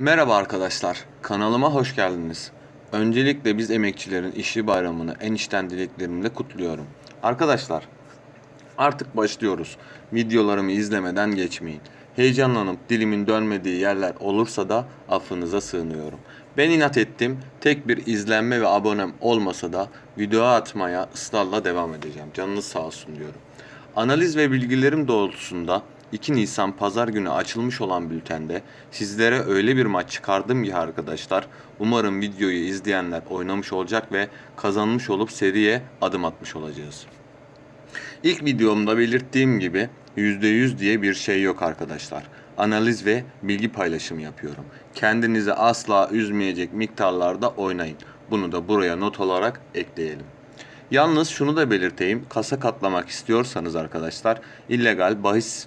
Merhaba arkadaşlar, kanalıma hoş geldiniz. Öncelikle biz emekçilerin işçi bayramını en içten dileklerimle kutluyorum. Arkadaşlar, artık başlıyoruz. Videolarımı izlemeden geçmeyin. Heyecanlanıp dilimin dönmediği yerler olursa da affınıza sığınıyorum. Ben inat ettim, tek bir izlenme ve abonem olmasa da video atmaya ısrarla devam edeceğim. Canınız sağ olsun diyorum. Analiz ve bilgilerim doğrultusunda 2 Nisan pazar günü açılmış olan bültende sizlere öyle bir maç çıkardım ki arkadaşlar. Umarım videoyu izleyenler oynamış olacak ve kazanmış olup seriye adım atmış olacağız. İlk videomda belirttiğim gibi %100 diye bir şey yok arkadaşlar. Analiz ve bilgi paylaşımı yapıyorum. Kendinizi asla üzmeyecek miktarlarda oynayın. Bunu da buraya not olarak ekleyelim. Yalnız şunu da belirteyim. Kasa katlamak istiyorsanız arkadaşlar illegal bahis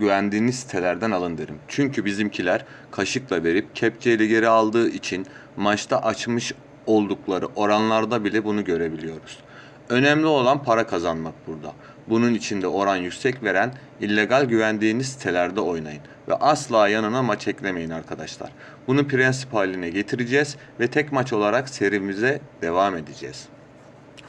güvendiğiniz sitelerden alın derim. Çünkü bizimkiler kaşıkla verip kepçeyle geri aldığı için maçta açmış oldukları oranlarda bile bunu görebiliyoruz. Önemli olan para kazanmak burada. Bunun için de oran yüksek veren illegal güvendiğiniz sitelerde oynayın ve asla yanına maç eklemeyin arkadaşlar. Bunu prensip haline getireceğiz ve tek maç olarak serimize devam edeceğiz.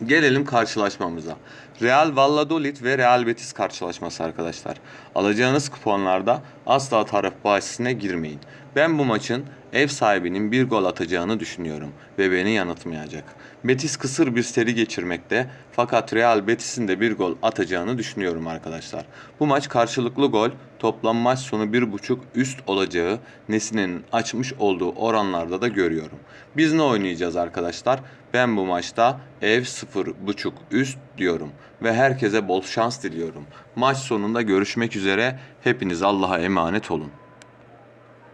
Gelelim karşılaşmamıza. Real Valladolid ve Real Betis karşılaşması arkadaşlar. Alacağınız kuponlarda asla taraf bahisine girmeyin. Ben bu maçın ev sahibinin bir gol atacağını düşünüyorum ve beni yanıltmayacak. Betis kısır bir seri geçirmekte fakat Real Betis'in de bir gol atacağını düşünüyorum arkadaşlar. Bu maç karşılıklı gol, toplam maç sonu 1.5 üst olacağı Nesine'nin açmış olduğu oranlarda da görüyorum. Biz ne oynayacağız arkadaşlar? Ben bu maçta ev 0.5 üst diyorum ve herkese bol şans diliyorum. Maç sonunda görüşmek üzere. Hepiniz Allah'a emanet olun.